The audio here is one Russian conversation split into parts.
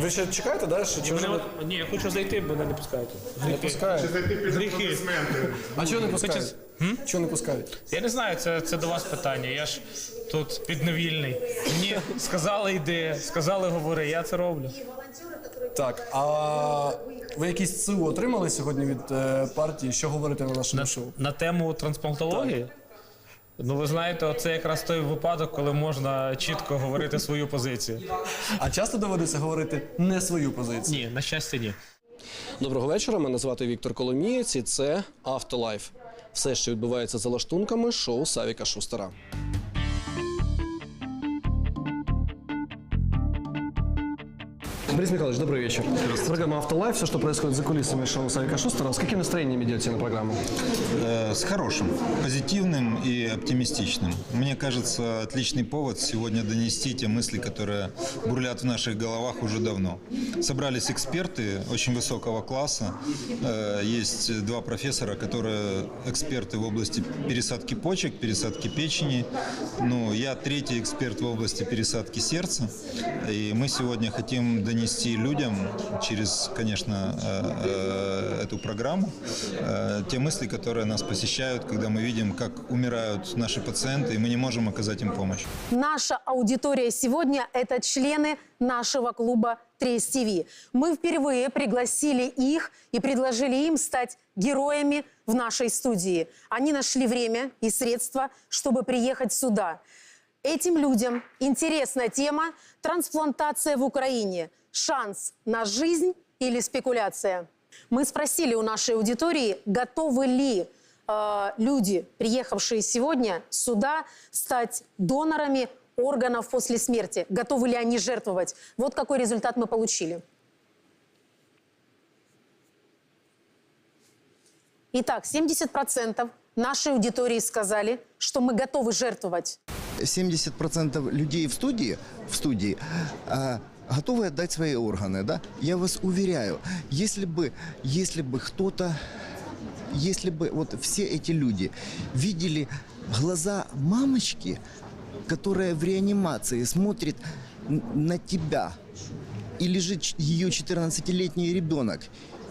Ви ще чекаєте, да? Що, чи вже... Мене от- ні, я хочу зайти, бо мене не пускають. Не пускають. Зайти під Гріхи. аплодисменти. А чого не пускають? Чого не пускають? Я не знаю, це, це до вас питання. Я ж тут підневільний. Мені сказали йди, сказали говори, я це роблю. Так, а ви якісь ЦУ отримали сьогодні від е, партії? Що говорите на нашому На, шоу? на тему трансплантології. Ну, ви знаєте, це якраз той випадок, коли можна чітко говорити свою позицію. А часто доводиться говорити не свою позицію? Ні, на щастя, ні. Доброго вечора. Мене звати Віктор Коломієць і це Автолайф. Все, що відбувається за лаштунками шоу Савіка Шустера. Борис Михайлович, добрый вечер. Программа «Автолайф», все, что происходит за кулисами шоу Савика Шустера. С каким настроением идете на программу? Э, С хорошим, позитивным и оптимистичным. Мне кажется, отличный повод сегодня донести те мысли, которые бурлят в наших головах уже давно. Собрались эксперты очень высокого класса. Э, Есть два профессора, которые эксперты в области пересадки почек, пересадки печени. Ну, я третий эксперт в области пересадки сердца. И мы сегодня хотим донести людям через, конечно, э, э, эту программу э, те мысли, которые нас посещают, когда мы видим, как умирают наши пациенты, и мы не можем оказать им помощь. Наша аудитория сегодня – это члены нашего клуба Трейс ТВ. Мы впервые пригласили их и предложили им стать героями в нашей студии. Они нашли время и средства, чтобы приехать сюда. Этим людям интересна тема «Трансплантация в Украине. Шанс на жизнь или спекуляция?». Мы спросили у нашей аудитории, готовы ли э, люди, приехавшие сегодня сюда, стать донорами органов после смерти. Готовы ли они жертвовать? Вот какой результат мы получили. Итак, 70% нашей аудитории сказали, что мы готовы жертвовать. 70% людей в студии, в студии а, готовы отдать свои органы, да? Я вас уверяю, если бы, если бы кто-то, если бы вот все эти люди видели глаза мамочки, которая в реанимации смотрит на тебя, и лежит ее 14-летний ребенок,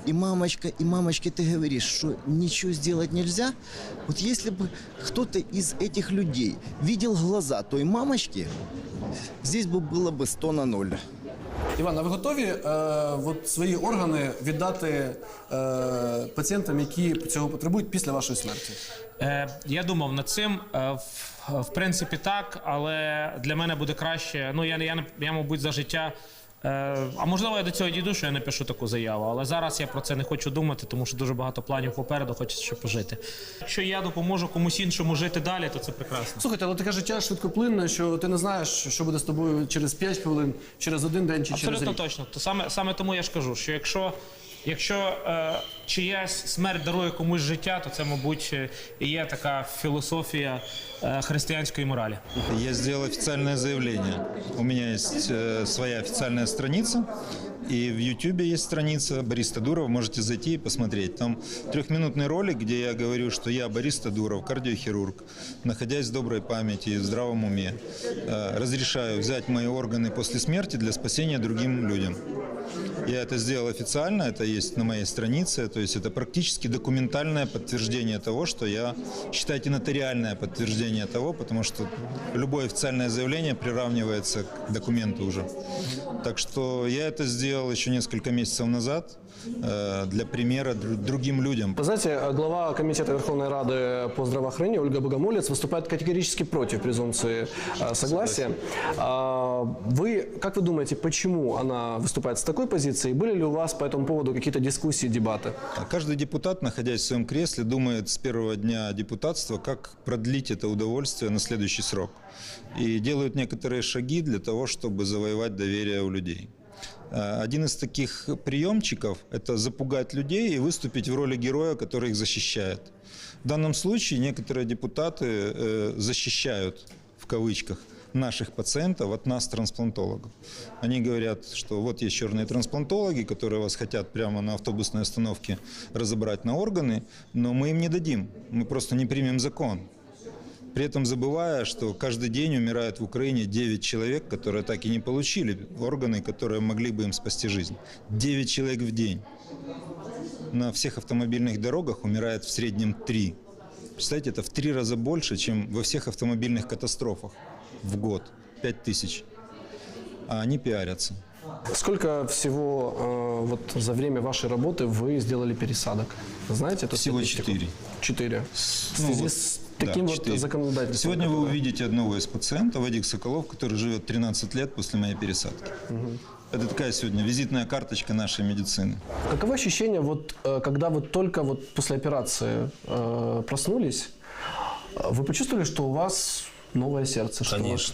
и мамочка, и мамочке ты говоришь, что ничего сделать нельзя. Вот если бы кто-то из этих людей видел глаза той мамочки, здесь бы было бы 100 на 0. Іван, а ви готові е, от свої органи віддати е, пацієнтам, які цього потребують після вашої смерті? Е, я думав над цим. Е, в, в принципі, так, але для мене буде краще. Ну, я, я, я мабуть, за життя. Е, а можливо, я до цього дійду, що я напишу таку заяву. Але зараз я про це не хочу думати, тому що дуже багато планів попереду, хочеться ще пожити. Якщо я допоможу комусь іншому жити далі, то це прекрасно. Слухайте, але таке життя швидкоплинне, що ти не знаєш, що буде з тобою через 5 хвилин, через один день чи Абсолютно через рік. точно. То саме, саме тому я ж кажу, що якщо, якщо е, чиясь смерть дарує комусь життя, то це, мабуть, е, і є така філософія е, християнської моралі. Я сделал официальное заявление. У меня есть э, своя официальная страница. И в YouTube есть страница Борис Тадуров, можете зайти и посмотреть. Там трехминутный ролик, где я говорю, что я Борис Тадуров, кардиохирург, находясь в доброй памяти и в здравом уме, э, разрешаю взять мои органы после смерти для спасения другим людям. Я это сделал официально, это есть на моей странице, то есть это практически документальное подтверждение того, что я, считайте, нотариальное подтверждение того, потому что любое официальное заявление приравнивается к документу уже. Так что я это сделал еще несколько месяцев назад для примера дру- другим людям. Вы знаете, глава Комитета Верховной Рады по здравоохранению Ольга Богомолец выступает категорически против презумпции э, согласия. А, Вы, как вы думаете, почему она выступает с такой позицией? Были ли у вас по этому поводу какие-то дискуссии, дебаты? А Каждый депутат, находясь в своем кресле, думает с первого дня депутатства, как продлить это удовольствие на следующий срок. И делают некоторые шаги для того, чтобы завоевать доверие у людей. А, Один из таких приемчиков – это запугать людей и выступить в роли героя, который их защищает. В данном случае некоторые депутаты э, защищают, в кавычках, наших пациентов от нас, трансплантологов. Они говорят, что вот есть черные трансплантологи, которые вас хотят прямо на автобусной остановке разобрать на органы, но мы им не дадим, мы просто не примем закон. При этом забывая, что каждый день умирает в Украине 9 человек, которые так и не получили органы, которые могли бы им спасти жизнь. 9 человек в день. На всех автомобильных дорогах умирает в среднем 3. Представляете, это в три раза больше, чем во всех автомобильных катастрофах в год. 5 тысяч. А они пиарятся. Сколько всего э, вот за время вашей работы вы сделали пересадок? Знаете эту Всего четыре. Четыре. В Ну, связи вот, с да, таким вот четыре. законодательством. Сегодня вы которое- увидите одного из пациентов, Вадик Соколов, который живет 13 лет после моей пересадки. Это такая сегодня визитная карточка нашей медицины. Каково ощущение, вот, э, когда вы только вот после операции э, проснулись, вы почувствовали, что у вас новое сердце? Что Конечно.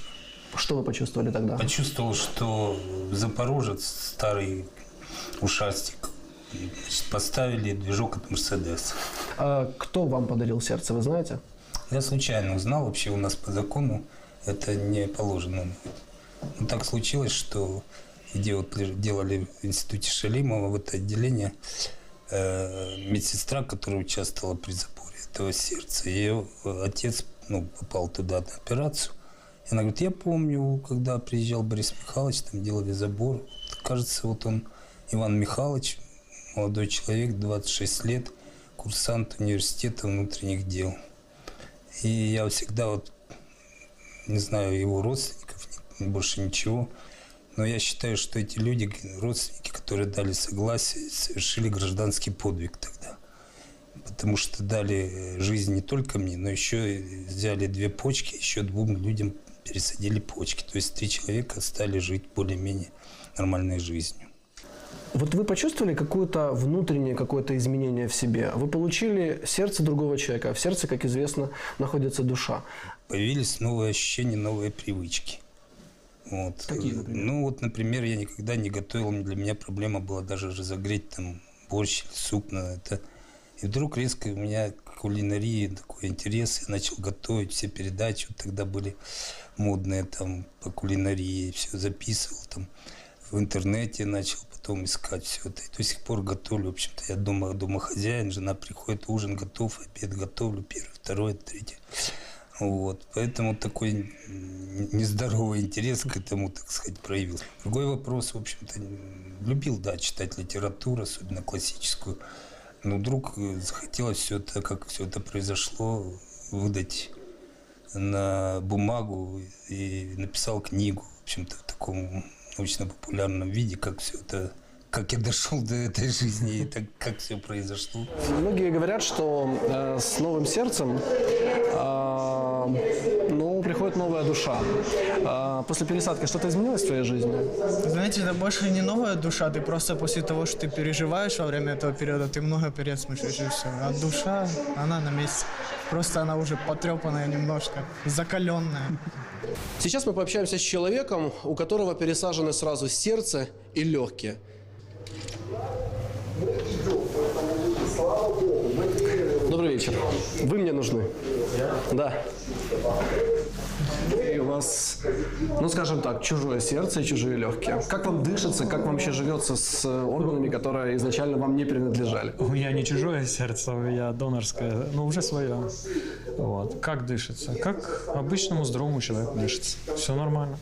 вы- что вы почувствовали тогда? Почувствовал, что запорожец, старый ушастик, поставили движок от Мерседес. А кто вам подарил сердце, вы знаете? Я случайно узнал, вообще у нас по закону это не положено. Но так случилось, что где вот делали в институте Шалимова, в это отделение, э, медсестра, которая участвовала при заборе этого сердца, ее э, отец ну, попал туда на операцию. И она говорит, я помню, когда приезжал Борис Михайлович, там делали забор. Кажется, вот он, Иван Михайлович, молодой человек, 26 лет, курсант университета внутренних дел. И я всегда вот не знаю его родственников, ни- больше ничего. Но я считаю, что эти люди, родственники, которые дали согласие, совершили гражданский подвиг тогда. Потому что дали э, жизнь не только мне, но еще взяли две почки, еще двум людям пересадили почки. То есть три человека стали жить более-менее нормальной жизнью. Вот вы почувствовали какое-то внутреннее какое-то изменение в себе? Вы получили сердце другого человека, а в сердце, как известно, находится душа. появились новые ощущения, новые привычки. Вот. Какие, например? Ну, вот, например, я никогда не готовил, для меня проблема была даже разогреть там борщ суп на это. И вдруг резко у меня к кулинарии такой интерес, я начал готовить все передачи, вот тогда были модные там по кулинарии, все записывал там в интернете начал потом искать все это. И до сих пор готовлю, в общем-то, я дома, домохозяин, жена приходит, ужин готов, обед готовлю, первый, второй, третий. Вот, поэтому такой нездоровый интерес к этому, так сказать, проявился. Другой вопрос, в общем-то, любил, да, читать литературу, особенно классическую. Но вдруг э, захотелось все это, как все это произошло, выдать на бумагу и написал книгу, в общем-то, в таком научно-популярном виде, как все это, как я дошел до этой жизни и так, как все произошло. Многие говорят, что э, с новым сердцем э, ну, приходит новая душа. А после пересадки что-то изменилось в твоей жизни? Знаете, это больше не новая душа, ты просто после того, что ты переживаешь во время этого периода, ты много пересмыслишь и все. А душа, она на месте. Просто она уже потрепанная немножко, закаленная. Сейчас мы пообщаемся с человеком, у которого пересажены сразу сердце и легкие. Добрый вечер. Вы мне нужны? Да. Вас, ну скажем так, чужое сердце и чужие легкие. Как вам дышится, как вам вообще живется с э, органами, которые изначально вам не принадлежали? У меня не чужое сердце, у меня донорское, но уже свое. Вот. Как дышится? Как обычному здоровому человеку дышится. Все нормально.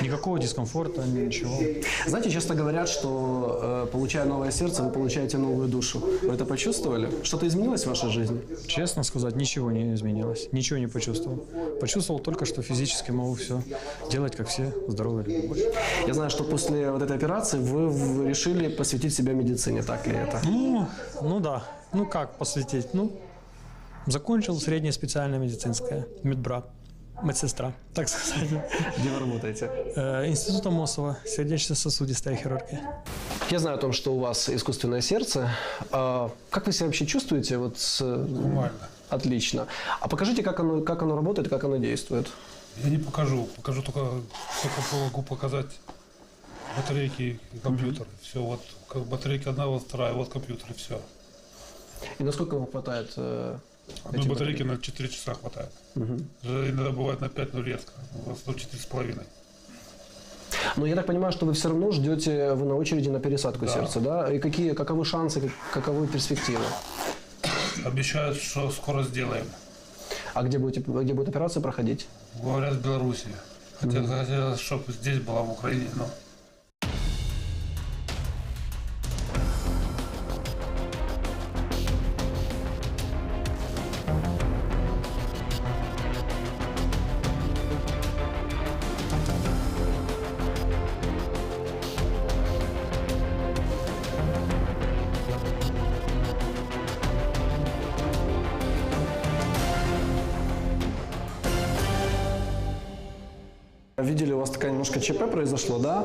Никакого дискомфорта, ничего. Знаете, часто говорят, что э, получая новое сердце, вы получаете новую душу. Вы это почувствовали? Что-то изменилось в вашей жизни? Честно сказать, ничего не изменилось. Ничего не почувствовал. Почувствовал только, что физически могу все делать, как все здоровые люди. Я знаю, что после вот этой операции вы решили посвятить себя медицине, так ли это? Ну, ну да. Ну как посвятить? Ну, закончил среднее специальное медицинское. Медбрат. Медсестра, так сказать. Где вы работаете? Э, Институт Амосова, сердечно-сосудистая хирургия. Я знаю о том, что у вас искусственное сердце. А как вы себя вообще чувствуете? Вот с... Нормально. Отлично. А покажите, как оно, как оно работает, как оно действует. Я не покажу, покажу только, только могу показать батарейки и компьютер. Все, вот как батарейка одна, вот вторая, вот компьютер и все. И насколько вам хватает э, Одной этих батарейки батарей? на 4 часа хватает. Даже иногда бывает на 5, но редко. У вас до 4,5. Но я так понимаю, что вы все равно ждете вы на очереди на пересадку сердца, да? И какие, каковы шансы, как- каковы перспективы? Обещают, что скоро сделаем. А где, будете, где будет операция проходить? Говорят, в Беларуси. Хотя, хотелось, чтобы здесь была, в Украине, но Видели, у вас такая немножко ЧП произошло, да?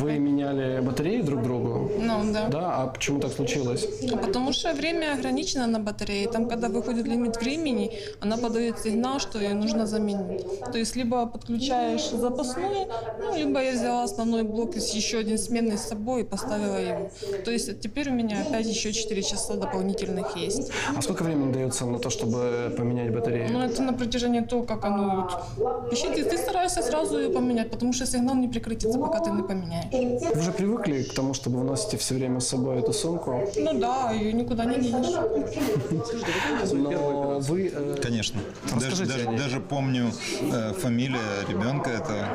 Вы меняли батареи друг другу? Ну, да. Да, а почему так случилось? Потому что время ограничено на батарее. Там, когда выходит лимит времени, она подает сигнал, что ее нужно заменить. То есть, либо подключаешь запасной, ну, либо я взяла основной блок из еще один сменный с собой и поставила его. То есть, теперь у меня опять еще 4 часа дополнительных есть. А сколько времени дается на то, чтобы поменять батареи? Но это на протяжении того, как оно... вот- Вообще, ты, ты стараешься сразу ее поменять, потому что сигнал не прекратится, пока ты не поменяешь. Вы уже привыкли к тому, чтобы вы носите все время с собой эту сумку? Ну да, ее никуда не денешь. Но вы... э, Конечно. Даже, даже, даже помню э, фамилия ребенка. Это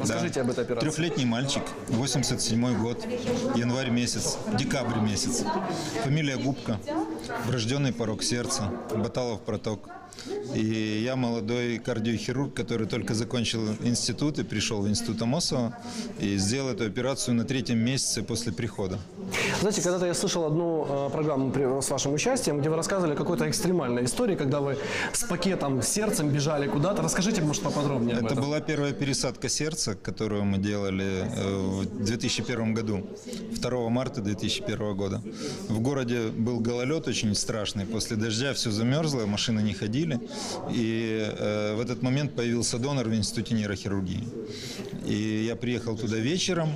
Расскажите об этой операции. Трехлетний мальчик, 87 год, январь месяц, декабрь месяц. Фамилия Губка, врожденный порог сердца, Баталов проток. И я молодой кардиохирург, который только закончил институт и пришел в институт Амосова и сделал эту операцию на третьем месяце после прихода. Знаете, когда-то я слышал одну э, программу с вашим участием, где вы рассказывали о какой-то экстремальной истории, когда вы с пакетом, с сердцем бежали куда-то. Расскажите, может, поподробнее об Это этом. была первая пересадка сердца, которую мы делали э, в 2001 году, 2 марта 2001 года. В городе был гололед очень страшный, после дождя все замерзло, машины не ходили. И э, в этот момент появился донор в Институте нейрохирургии. И я приехал туда вечером,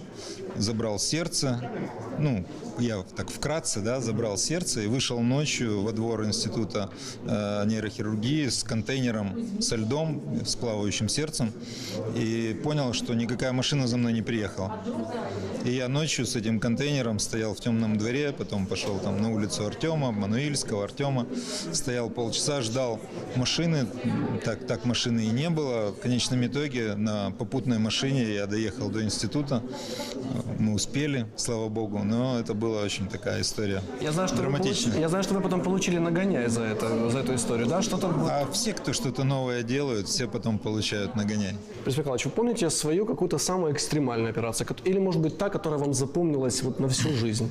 забрал сердце, ну, я так вкратце, да, забрал сердце и вышел ночью во двор института э, нейрохирургии с контейнером со льдом, с плавающим сердцем и понял, что никакая машина за мной не приехала. И я ночью с этим контейнером стоял в темном дворе, потом пошел там на улицу Артема, Мануильского, Артема, стоял полчаса, ждал машины, так, так машины и не было. В конечном итоге на попутной машине я доехал до института, мы успели, слава богу, но это была очень такая история Я знаю, что вы драматичная. получ- Я знаю, что вы потом получили нагоняй за это, за эту историю, да? Что-то А все, кто что-то новое делают, все потом получают нагоняй. Борис Михайлович, вы помните свою какую-то самую экстремальную операцию? Или, может быть, та, которая вам запомнилась вот на всю жизнь?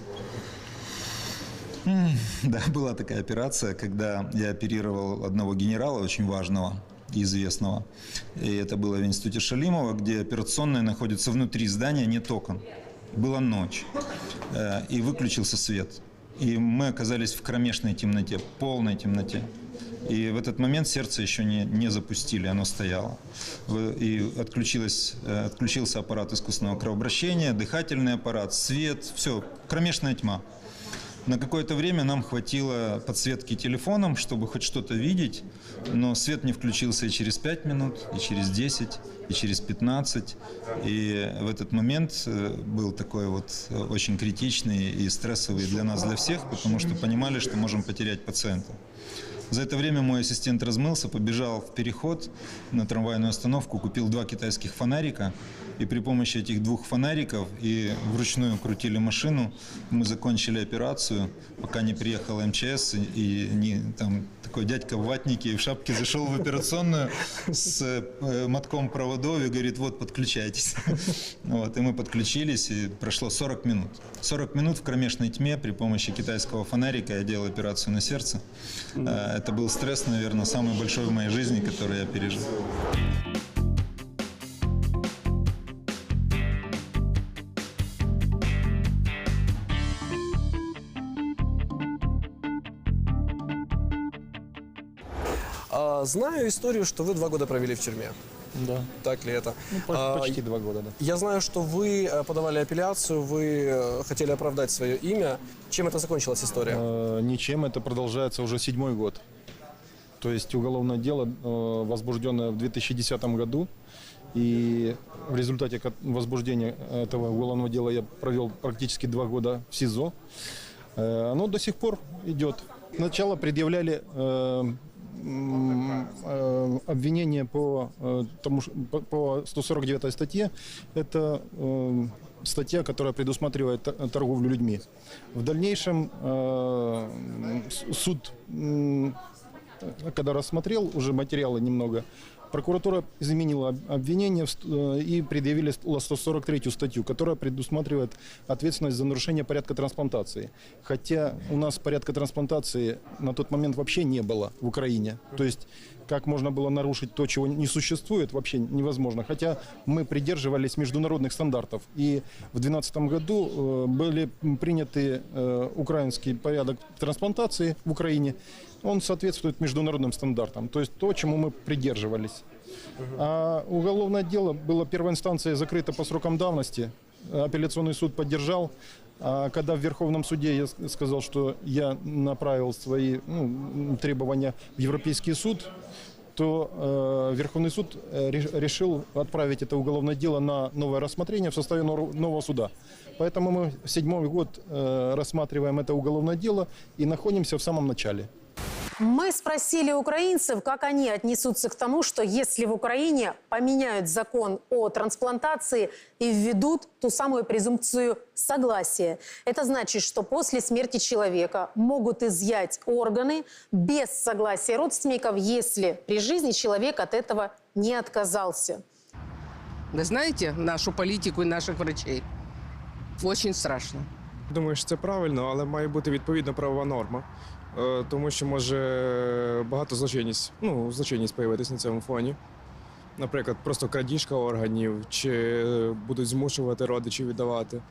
Да, была такая операция, когда я оперировал одного генерала очень важного и известного. И это было в институте Шалимова, где операционная находится внутри здания, нет окон. Была ночь, э, и выключился свет. И мы оказались в кромешной темноте, полной темноте. И в этот момент сердце еще не, не запустили, оно стояло. И отключилось, э, отключился аппарат искусственного кровообращения, дыхательный аппарат, свет, все, кромешная тьма. На какое-то время нам хватило подсветки телефоном, чтобы хоть что-то видеть, но свет не включился и через 5 минут, и через 10, и через 15. И в этот момент э, был такой вот э, очень критичный и стрессовый для нас, для всех, потому что понимали, что можем потерять пациента. За это время мой ассистент размылся, побежал в переход на трамвайную остановку, купил два китайских фонарика. И при помощи этих двух фонариков и вручную крутили машину, мы закончили операцию, пока не приехал МЧС и, не, там такой дядька в ватнике и в шапке зашел в операционную с э, мотком проводов и говорит, вот, подключайтесь. Вот, и мы подключились, и прошло 40 минут. 40 минут в кромешной тьме при помощи китайского фонарика я делал операцию на сердце. Э, Это был стресс, наверное, самый большой в моей жизни, который я пережил. А, знаю историю, что вы два года провели в тюрьме. Да. Так ли это? Ну, по- А, почти два года, да. Я знаю, что вы э, подавали апелляцию, вы э, хотели оправдать свое имя. Чем это закончилась история? Э, Ничем, это продолжается уже седьмой год. То есть уголовное дело, э, возбужденное в 2010 году, и в результате возбуждения этого уголовного дела я провел практически два года в СИЗО. Э, Оно до сих пор идет. Сначала предъявляли э, обвинение по, э, тому, по- по 149 статье. Это э, статья, которая предусматривает торговлю людьми. В дальнейшем э, суд, когда рассмотрел уже материалы немного, прокуратура изменила об- обвинение э, и предъявили ст- 143 статью, которая предусматривает ответственность за нарушение порядка трансплантации. Хотя у нас порядка трансплантации на тот момент вообще не было в Украине. То есть как можно было нарушить то, чего не существует, вообще невозможно. Хотя мы придерживались международных стандартов. И в 2012 году э, были приняты э, украинский порядок трансплантации в Украине. Он соответствует международным стандартам. То есть то, чему мы придерживались. А уголовное дело было первой инстанцией закрыто по срокам давности. Апелляционный суд поддержал. А когда в Верховном суде я сказал, что я направил свои ну, требования в Европейский суд, то э, Верховный суд э, ре- решил отправить это уголовное дело на новое рассмотрение в составе нового суда. Поэтому мы седьмой год э, рассматриваем это уголовное дело и находимся в самом начале. Мы спросили украинцев, как они отнесутся к тому, что если в Украине поменяют закон о трансплантации и введут ту самую презумпцию согласия. Это значит, что после смерти человека могут изъять органы без согласия родственников, если при жизни человек от этого не отказался. Ви знаєте нашу політику і наших врачей? Очень страшно. Думаю, що це правильно, але має бути відповідна правова норма. Е, Тому що може багато злочинність, ну, злочинність появитись на цьому фоні. Наприклад, просто крадіжка органів, чи будуть змушувати родичів віддавати.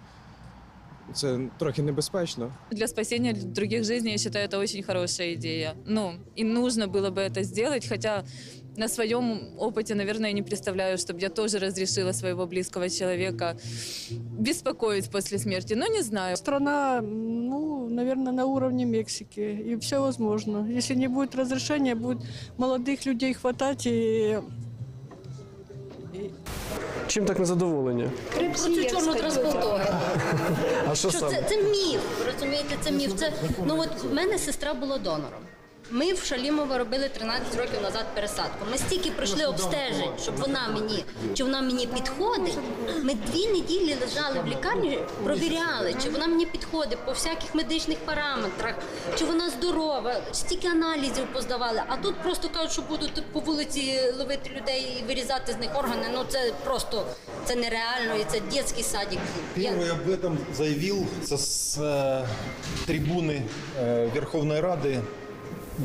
Це трохи небезпечно. Для спасения других жизней, я считаю, это очень хорошая идея. Ну, и нужно было бы это сделать, хотя на своем опыте, наверное, не представляю, чтобы я тоже разрешила своего близкого человека беспокоить после смерти. Но не знаю. Страна, ну, наверное, на уровне Мексики. И все возможно. Если не будет разрешения, будет молодых людей хватать и Чим так незадоволені? Оцю чорну трансплантологію. А що Що саме? це, це міф, розумієте, це міф. Це, ну от в мене сестра була донором. Ми в Шалімова робили 13 років назад пересадку. Ми стільки пройшли обстежень, щоб вона мені, чи вона мені підходить. Ми дві неділі лежали в лікарні, провіряли, чи вона мені підходить по всяких медичних параметрах, чи вона здорова, стільки аналізів поздавали. А тут просто кажуть, що будуть по вулиці ловити людей і вирізати з них органи. Ну це просто це нереально і це дитячий садик. Я- Первый об этом заявил со с, э, трибуны э, Верховной Рады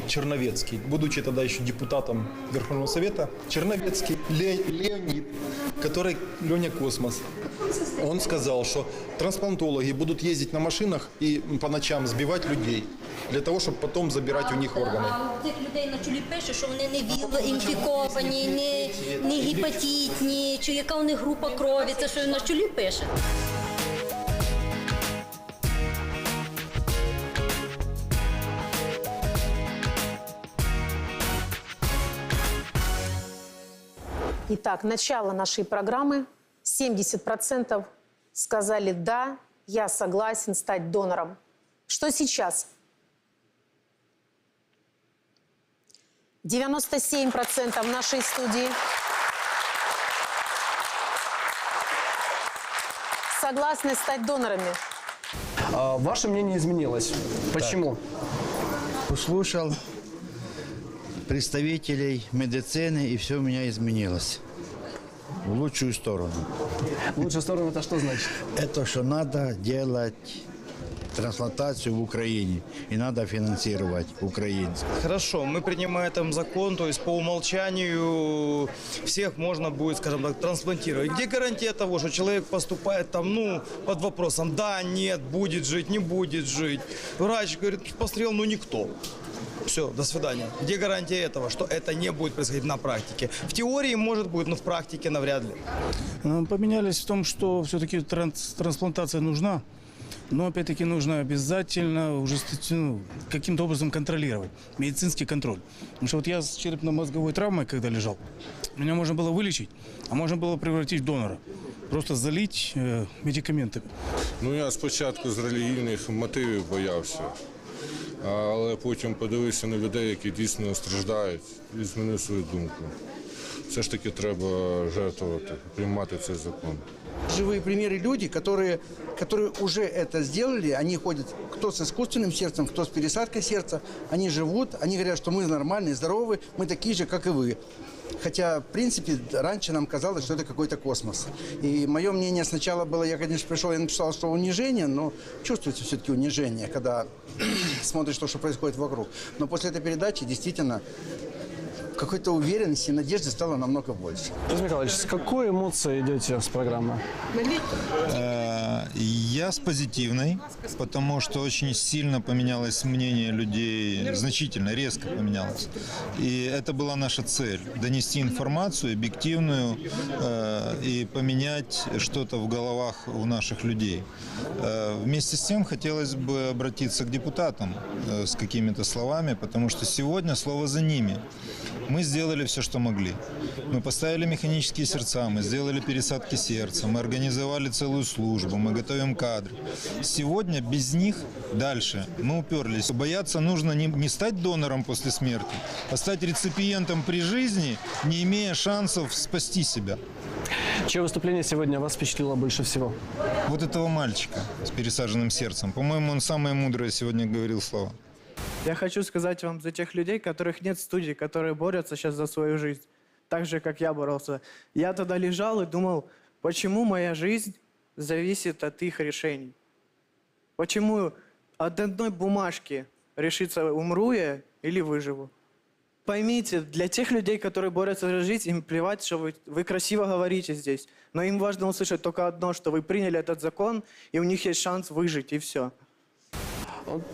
Черновецкий, будучи тогда еще депутатом Верховного Совета, Черновецкий Ле- Леонид, который Леня Космос, он сказал, что трансплантологи будут ездить на машинах и по ночам сбивать людей для того, чтобы потом забирать у них органы. А у цих людей на чолі пише, що вони не ВІЛ-інфіковані, не, не гепатитні, чи яка у них група крові. Це що на чолі пише. Итак, начало нашей программы. 70% сказали «да, я согласен стать донором». Что сейчас? 97% в нашей студии. Согласны стать донорами. А, ваше мнение изменилось. Почему? Послушал представителей медицины, и все у меня изменилось. В лучшую сторону. Лучшая сторона это что значит? Это что надо делать трансплантацию в Украине. И надо финансировать украинцев. Хорошо, мы принимаем там закон, то есть по умолчанию всех можно будет, скажем так, трансплантировать. Где гарантия того, что человек поступает там, ну, под вопросом, да, нет, будет жить, не будет жить. Врач говорит, посмотрел, ну, никто. Все, до свидания. Где гарантия этого, что это не будет происходить на практике? В теории может быть, но в практике навряд ли. Ну, Поменялись в том, что все-таки трансплантация нужна, но опять-таки нужно обязательно ужесточить, ну, каким-то образом контролировать, медицинский контроль. Потому что вот я с черепно-мозговой травмой, когда лежал, меня можно было вылечить, а можно было превратить в донора. Просто залить э, медикаментами. Ну я спочатку з релігійних мотивів боявся. але потім подивився на людей, які дійсно страждають, і змінив свою думку. Все ж таки треба жертвувати, приймати цей закон. Живые примеры люди, которые, которые уже это сделали, они ходят, кто с искусственным сердцем, кто с пересадкой сердца, они живут, они говорят, что мы нормальные, здоровые, мы такие же, как и вы. Хотя, в принципе, раньше нам казалось, что это какой-то космос. И мое мнение сначала было, я, конечно, пришел, я написал, что унижение, но чувствуется все-таки унижение, когда смотришь то, что происходит вокруг. Но после этой передачи действительно какой-то уверенности, надежды стало намного больше. Борис Михайлович, с какой эмоцией идете с программы? Я с позитивной, потому что очень сильно поменялось мнение людей, значительно, резко поменялось. И это была наша цель – донести информацию объективную э, и поменять что-то в головах у наших людей. Э, Вместе с тем хотелось бы обратиться к депутатам э, с какими-то словами, потому что сегодня слово за ними. Мы сделали все, что могли. Мы поставили механические сердца, мы сделали пересадки сердца, мы организовали целую службу, мы готовим кадры. Сегодня без них дальше мы уперлись. Бояться нужно не, не стать донором после смерти, а стать реципиентом при жизни, не имея шансов спасти себя. Чье выступление сегодня вас впечатлило больше всего? Вот этого мальчика с пересаженным сердцем. По-моему, он самые мудрые сегодня говорил слова. Я хочу сказать вам за тех людей, которых нет в студии, которые борются сейчас за свою жизнь. Так же, как я боролся. Я тогда лежал и думал, почему моя жизнь зависит от их решений? Почему от одной бумажки решится, умру я или выживу? Поймите, для тех людей, которые борются за жизнь, им плевать, что вы, вы красиво говорите здесь. Но им важно услышать только одно, что вы приняли этот закон, и у них есть шанс выжить, и все.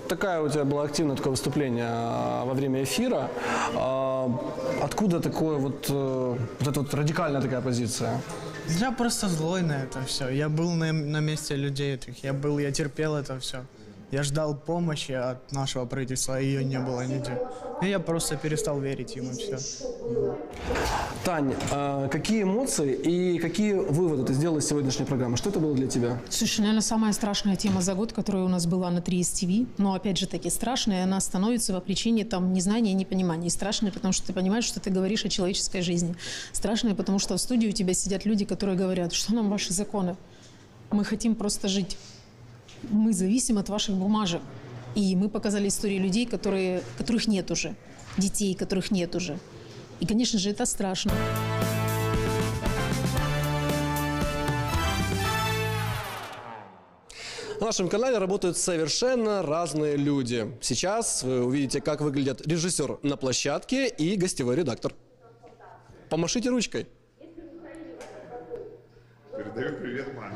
Такая у тебя было активное такое выступление а, во время эфира. А, Откуда такое вот, э, вот эта вот радикальная такая позиция? Я просто злой на это все. Я был на, на месте людей этих. Я был, я терпел это все. Я ждал помощи от нашего правительства, а ее не было нигде. И я просто перестал верить ему все. Тань, а какие эмоции и какие выводы ты сделала из сегодняшней программы? Что это было для тебя? Слушай, наверное, самая страшная тема за год, которая у нас была на 3 ТВ, но опять же таки страшная, она становится по причине там незнания и непонимания. И страшная, потому что ты понимаешь, что ты говоришь о человеческой жизни. Страшная, потому что в студии у тебя сидят люди, которые говорят, что нам ваши законы? Мы хотим просто жить. Мы зависим от ваших бумажек. И мы показали истории людей, которые, которых нет уже. Детей, которых нет уже. И, конечно же, это страшно. На нашем канале работают совершенно разные люди. Сейчас вы увидите, как выглядят режиссер на площадке и гостевой редактор. Помашите ручкой. Передаю привет маме.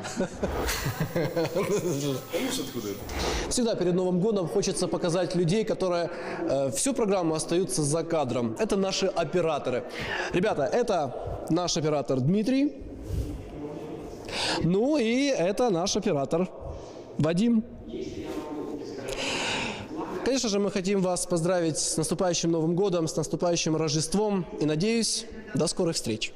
Откуда это? Всегда перед Новым годом хочется показать людей, которые э, всю программу остаются за кадром. Это наши операторы. Ребята, это наш оператор Дмитрий. Ну и это наш оператор Вадим. Конечно же, мы хотим вас поздравить с наступающим Новым годом, с наступающим Рождеством и надеюсь, до скорых встреч.